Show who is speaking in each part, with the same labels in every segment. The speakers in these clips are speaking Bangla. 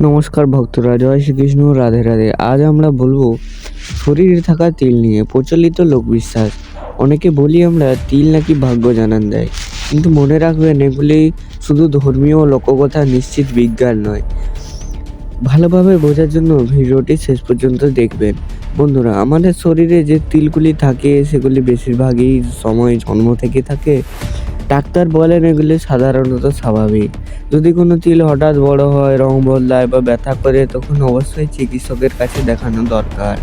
Speaker 1: নমস্কার ভক্তরা, জয় শ্রীকৃষ্ণ, রাধে রাধে। আজ আমরা বলব, শরীরে থাকা তিল নিয়ে প্রচলিত লোকবিশ্বাস। অনেকে বলি আমরা, তিল নাকি ভাগ্য জানান দেয়। কিন্তু মনে রাখবেন, এগুলি শুধু ধর্মীয় লোককথা নিশ্চিত বিজ্ঞান নয়। ভালোভাবে বোঝার জন্য ভিডিওটি শেষ পর্যন্ত দেখবেন। বন্ধুরা, আমাদের শরীরে যে তিলগুলি থাকে, সেগুলি বেশিরভাগই সময় জন্ম থেকে থাকে। ডাক্তার বলেন এগুলি সাধারণত স্বাভাবিক। যদি কোনো তিল হঠাৎ বড় হয়, রং বদলায় বা ব্যথা করে, তখন অবশ্যই চিকিৎসকের কাছে দেখানো দরকার।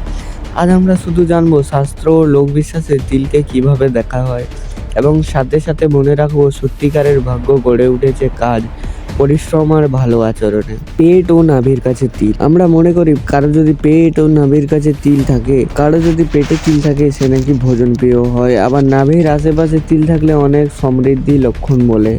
Speaker 1: আজ আমরা শুধু জানব শাস্ত্র ও লোক বিশ্বাসে তিলকে কীভাবে দেখা হয় এবং সাথে সাথে মনে রাখব সত্যিকারের ভাগ্য গড়ে উঠেছে কাজ। পরিশ্রম আর ভালো আচরণে। পেট ও নাভির কাছে তিল। আমরা মনে করি, কারও যদি পেট ও নাভির কাছে তিল থাকে, কারও যদি পেটে তিল থাকে, সে নাকি ভোজন প্রিয় হয়। আবার নাভির আশেপাশে তিল থাকলে অনেক সমৃদ্ধি লক্ষণ বলে।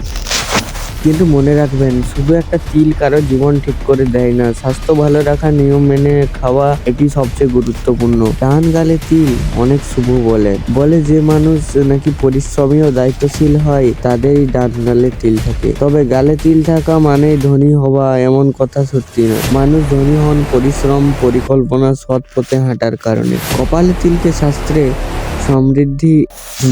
Speaker 1: কিন্তু মনে রাখবেন, শুধু একটা তিল কারও জীবন ঠিক করে দেয় না। স্বাস্থ্য ভালো রাখার নিয়ম মেনে খাওয়া এটি সবচেয়ে গুরুত্বপূর্ণ। ডান গালে তিল অনেক শুভ বলে। বলে যে মানুষ নাকি পরিশ্রমী ও দায়িত্বশীল হয়, তাদেরই ডান গালে তিল থাকে। তবে গালে তিল থাকা মানে ধনী হওয়া এমন কথা সত্যি না। মানুষ ধনী হন পরিশ্রম, পরিকল্পনা, সৎ পথে হাঁটার কারণে। কপালে তিলকে শাস্ত্রে সমৃদ্ধি,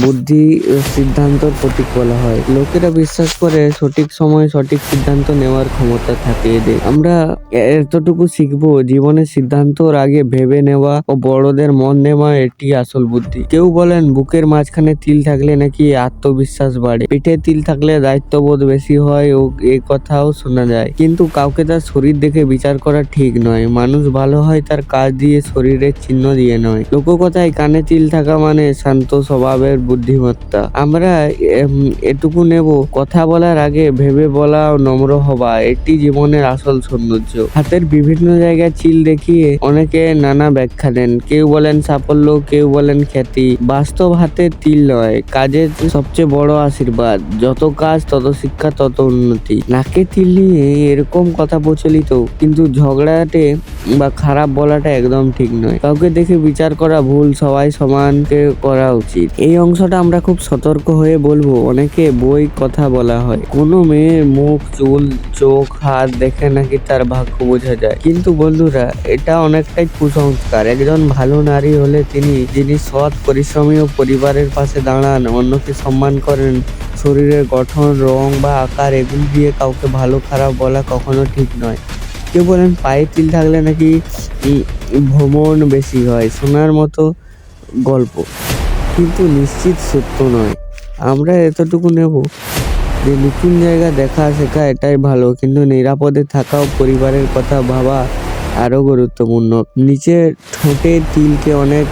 Speaker 1: বুদ্ধি ও সিদ্ধান্তর প্রতীক বলা হয়। লোকেরা বিশ্বাস করে সঠিক সময় সঠিক সিদ্ধান্ত নেওয়ার ক্ষমতা থাকে এদের। আমরা এতটুকু শিখব, জীবনের সিদ্ধান্তর আগে ভেবে নেওয়া ও বড়দের মন নেওয়া এটি আসল বুদ্ধি। কেউ বলেন, বুকের মাঝখানে তিল থাকলে নাকি আত্মবিশ্বাস বাড়ে। পিঠে তিল থাকলে দায়িত্ববোধ বেশি হয় ও এ কথাও শোনা যায়। কিন্তু কাউকে তার শরীর দেখে বিচার করা ঠিক নয়। মানুষ ভালো হয় তার কাজ দিয়ে শরীরের চিহ্ন দিয়ে নয়। লোককথায় কানে তিল থাকা মানে শান্ত স্বভাবের বুদ্ধিমত্তা। আমরা এটুকু নেব। কথা বলার আগে ভেবে বলা নম্র হবা এটি জীবনের আসল সৌন্দর্য। হাতের বিভিন্ন জায়গায় চিল দেখিয়ে অনেকে নানা ব্যাখ্যা দেন। কেউ বলেন সাফল্য, কেউ বলেন খ্যাতি। বাস্তব হাতে তিল নয়, কাজের সবচেয়ে বড় আশীর্বাদ। যত কাজ, তত শিক্ষা, তত উন্নতি। নাকে তিল নিয়ে এরকম কথা প্রচলিত, কিন্তু ঝগড়াটে বা খারাপ বলাটা একদম ঠিক নয়। কাউকে দেখে বিচার করা ভুল, সবাই সমানকে করা উচিত। এই অংশটা আমরা খুব সতর্ক হয়ে বলব। অনেকে বই, কথা বলা হয়। কোনো মেয়ের মুখ, চুল, চোখ, হাত দেখে নাকি তার ভাগ্য বোঝা যায়। কিন্তু বন্ধুরা, এটা অনেকটাই কুসংস্কার। একজন ভালো নারী হলে তিনি যিনি সৎ, পরিশ্রমী ও পরিবারের পাশে দাঁড়ান, অন্যকে সম্মান করেন, শরীরের গঠন, রং বা আকার এগুলি দিয়ে কাউকে ভালো, খারাপ বলা কখনো ঠিক নয়। কেউ বলেন, পায়ে তিল থাকলে নাকি ভ্রমণ বেশি হয়। শোনার মতো গল্প। কিন্তু নিশ্চিত সত্য নয়। আমরা এতটুকু নেব যে নতুন জায়গা দেখা, শেখা এটাই ভালো। কিন্তু নিরাপদে থাকা ও পরিবারের কথা ভাবা আরও গুরুত্বপূর্ণ। নিচে ঠোঁটে তিলকে অনেক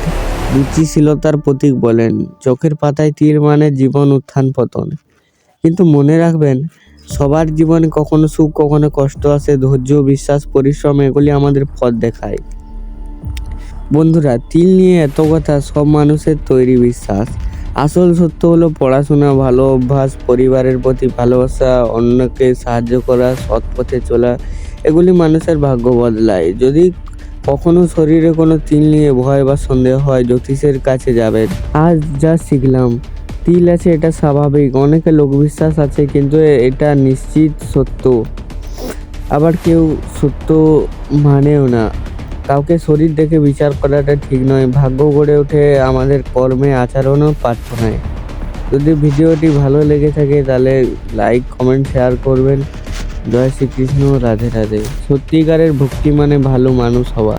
Speaker 1: রুচিশীলতার প্রতীক বলেন। চোখের পাতায় তীর মানে জীবন উত্থান পতন। কিন্তু মনে রাখবেন, সবার জীবনে কখনো সুখ, কখনো কষ্ট আসে। ধৈর্য, বিশ্বাস, পরিশ্রম, এগুলি আমাদের পথ দেখায়। বন্ধুরা, তিল নিয়ে এত কথা, সব মানুষের তৈরি বিশ্বাস। আসল সত্য হলো পড়াশোনা, ভালো অভ্যাস, পরিবারের প্রতি ভালোবাসা, অন্যকে সাহায্য করা, সৎ পথে চলা, এগুলি মানুষের ভাগ্য বদলায়। যদি কখনো শরীরে কোনো তিল নিয়ে ভয় বা সন্দেহ হয়, জ্যোতিষের কাছে যাবেন। আজ যা শিখলাম, তিল আছে এটা স্বাভাবিক, অনেকে লোকবিশ্বাস আছে, কিন্তু এটা নিশ্চিত সত্য। আবার কেউ সত্য মানেও না। কাউকে শরীর দেখে বিচার করাটা ঠিক নয়, ভাগ্য গড়ে ওঠে আমাদের কর্মে আচরণ ও প্রার্থনায় যদি ভিডিওটি ভালো লেগে থাকে তাহলে লাইক, কমেন্ট, শেয়ার করবেন। জয় শ্রীকৃষ্ণ, রাধে রাধে। সত্যিকারের ভক্তি মানে ভালো মানুষ হওয়া।